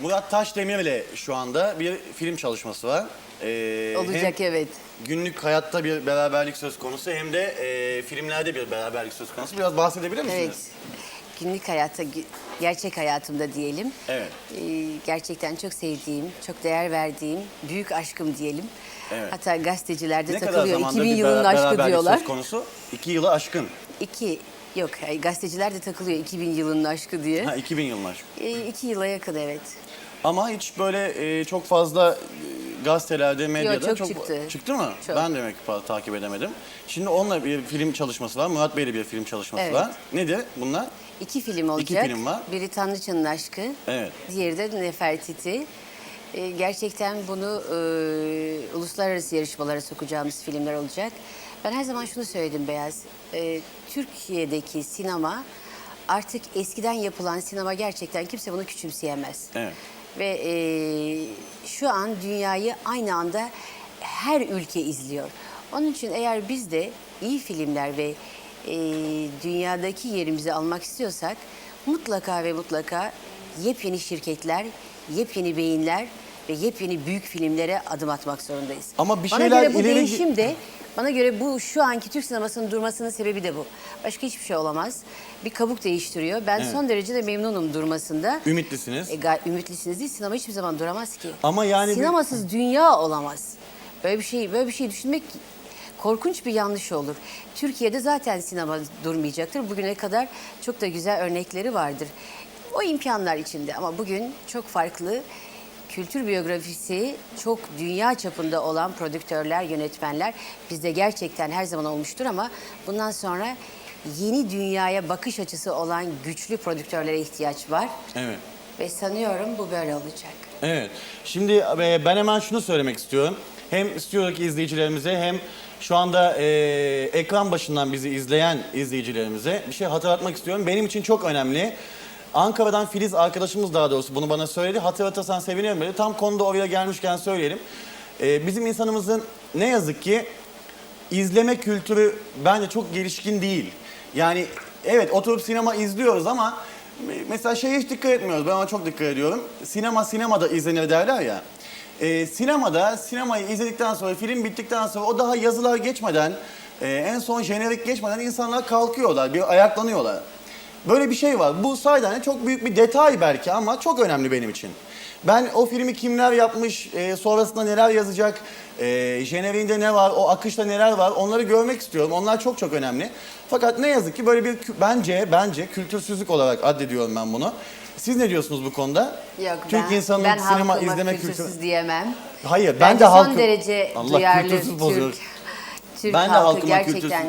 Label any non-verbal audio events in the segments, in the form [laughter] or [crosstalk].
Murat Taşdemir ile şu anda bir film çalışması var. Ee, Olacak hem evet. günlük hayatta bir beraberlik söz konusu hem de e, filmlerde bir beraberlik söz konusu. Biraz bahsedebilir misiniz? Evet. Günlük hayatta, gü- gerçek hayatımda diyelim. Evet. Ee, gerçekten çok sevdiğim, çok değer verdiğim, büyük aşkım diyelim. Evet. Hatta gazetecilerde Ne kadar takılıyor. zamandır 2000 bir yılının bera- aşkı beraberlik diyorlar. söz konusu? İki yılı aşkın. İki, yok gazeteciler de takılıyor 2000 yılının aşkı diye. Ha 2000 yılın aşkı. İki yıla yakın evet. Ama hiç böyle e, çok fazla e, gazetelerde, medyada çok çıktı. Çıktı mı? Çok. Ben demek ki takip edemedim. Şimdi onunla bir film çalışması var. Murat Bey'le bir film çalışması Evet. var. Nedir bunlar? İki film olacak. film var. Biri Tanrıçanın Aşkı, Evet. diğeri de Nefertiti. Ee, gerçekten bunu e, uluslararası yarışmalara sokacağımız filmler olacak. Ben her zaman şunu söyledim Beyaz. Ee, Türkiye'deki sinema artık eskiden yapılan sinema gerçekten kimse bunu küçümseyemez. Evet. Ve e, şu an dünyayı aynı anda her ülke izliyor. Onun için eğer biz de iyi filmler ve e, dünyadaki yerimizi almak istiyorsak mutlaka ve mutlaka yepyeni şirketler, yepyeni beyinler ve yepyeni büyük filmlere adım atmak zorundayız. Ama bir Bana şeyler göre bu ileri- değişim de bana göre bu şu anki Türk sinemasının durmasının sebebi de bu. Başka hiçbir şey olamaz. Bir kabuk değiştiriyor. Ben Evet. son derece de memnunum durmasında. Ümitlisiniz. E, gay- ümitlisiniz değil. Sinema hiçbir zaman duramaz ki. Ama yani bir- sinemasız dünya olamaz. Böyle bir şey böyle bir şey düşünmek korkunç bir yanlış olur. Türkiye'de zaten sinema durmayacaktır. Bugüne kadar çok da güzel örnekleri vardır. O imkanlar içinde ama bugün çok farklı kültür biyografisi çok dünya çapında olan prodüktörler, yönetmenler bizde gerçekten her zaman olmuştur ama bundan sonra yeni dünyaya bakış açısı olan güçlü prodüktörlere ihtiyaç var. Evet. Ve sanıyorum bu böyle olacak. Evet. Şimdi e, ben hemen şunu söylemek istiyorum. Hem istiyorum ki izleyicilerimize hem şu anda e, ekran başından bizi izleyen izleyicilerimize bir şey hatırlatmak istiyorum. Benim için çok önemli. Ankara'dan Filiz arkadaşımız daha doğrusu bunu bana söyledi. Hatırlatırsan sevinirim dedi. Tam konuda oraya gelmişken söyleyelim. E, bizim insanımızın ne yazık ki izleme kültürü bence çok gelişkin değil. Yani evet oturup sinema izliyoruz ama mesela şeye hiç dikkat etmiyoruz. Ben ona çok dikkat ediyorum. Sinema sinemada izlenir derler ya. Ee, sinemada sinemayı izledikten sonra film bittikten sonra o daha yazılar geçmeden e, en son jenerik geçmeden insanlar kalkıyorlar, bir ayaklanıyorlar. Böyle bir şey var. Bu sayeden çok büyük bir detay belki ama çok önemli benim için. Ben o filmi kimler yapmış, e, sonrasında neler yazacak, e, jeneriğinde ne var, o akışta neler var onları görmek istiyorum. Onlar çok çok önemli. Fakat ne yazık ki böyle bir kü- bence bence kültürsüzlük olarak addediyorum ben bunu. Siz ne diyorsunuz bu konuda? Yok Türk ben, insanının ben sinema halkıma izleme kültürsüz kültürü. diyemem. Hayır, ben Bence de son halkım- derece Allah duyarlı kültürsüz bozuyor. Türk, Türk Ben de halkı halkıma gerçekten... kültürsüz-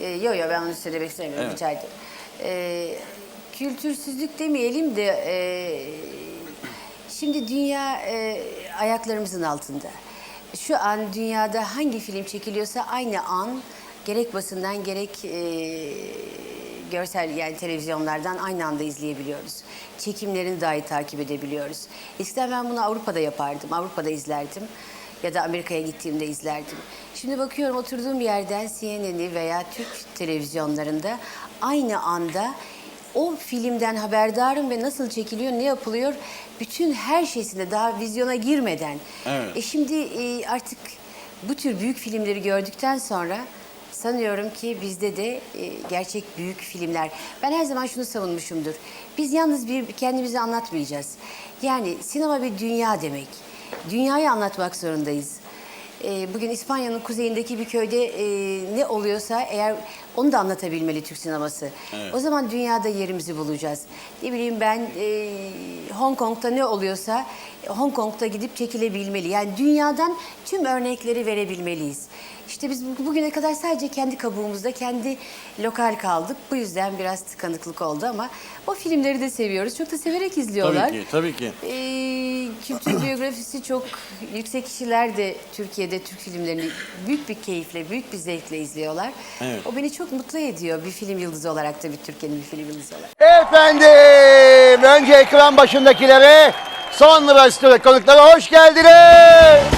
E, yo yo ben onu söylemek istemiyorum Evet. rica ederim. E, kültürsüzlük demeyelim de e, şimdi dünya e, ayaklarımızın altında. Şu an dünyada hangi film çekiliyorsa aynı an gerek basından gerek e, görsel yani televizyonlardan aynı anda izleyebiliyoruz. Çekimlerini dahi takip edebiliyoruz. Eskiden ben bunu Avrupa'da yapardım, Avrupa'da izlerdim ya da Amerika'ya gittiğimde izlerdim. Şimdi bakıyorum oturduğum yerden CNN'i veya Türk televizyonlarında aynı anda o filmden haberdarım ve nasıl çekiliyor, ne yapılıyor, bütün her şeysinde daha vizyona girmeden. Evet. E şimdi e, artık bu tür büyük filmleri gördükten sonra sanıyorum ki bizde de e, gerçek büyük filmler. Ben her zaman şunu savunmuşumdur. Biz yalnız bir kendimizi anlatmayacağız. Yani sinema bir dünya demek. Dünyayı anlatmak zorundayız. E, bugün İspanya'nın kuzeyindeki bir köyde e, ne oluyorsa eğer onu da anlatabilmeli Türk sineması. Evet. O zaman dünyada yerimizi bulacağız. Ne bileyim ben e, Hong Kong'da ne oluyorsa e, Hong Kong'da gidip çekilebilmeli. Yani dünyadan tüm örnekleri verebilmeliyiz. İşte biz bu- bugüne kadar sadece kendi kabuğumuzda, kendi lokal kaldık. Bu yüzden biraz tıkanıklık oldu ama o filmleri de seviyoruz. Çok da severek izliyorlar. Tabii ki, tabii ki. Ee, kültür [clears throat] biyografisi çok yüksek kişiler de Türkiye'de Türk filmlerini büyük bir keyifle, büyük bir zevkle izliyorlar. Evet. O beni çok mutlu ediyor bir film yıldızı olarak da bir Türkiye'nin bir film yıldızı olarak. Efendim, önce ekran başındakilere, sonra stüdyo konuklara hoş geldiniz.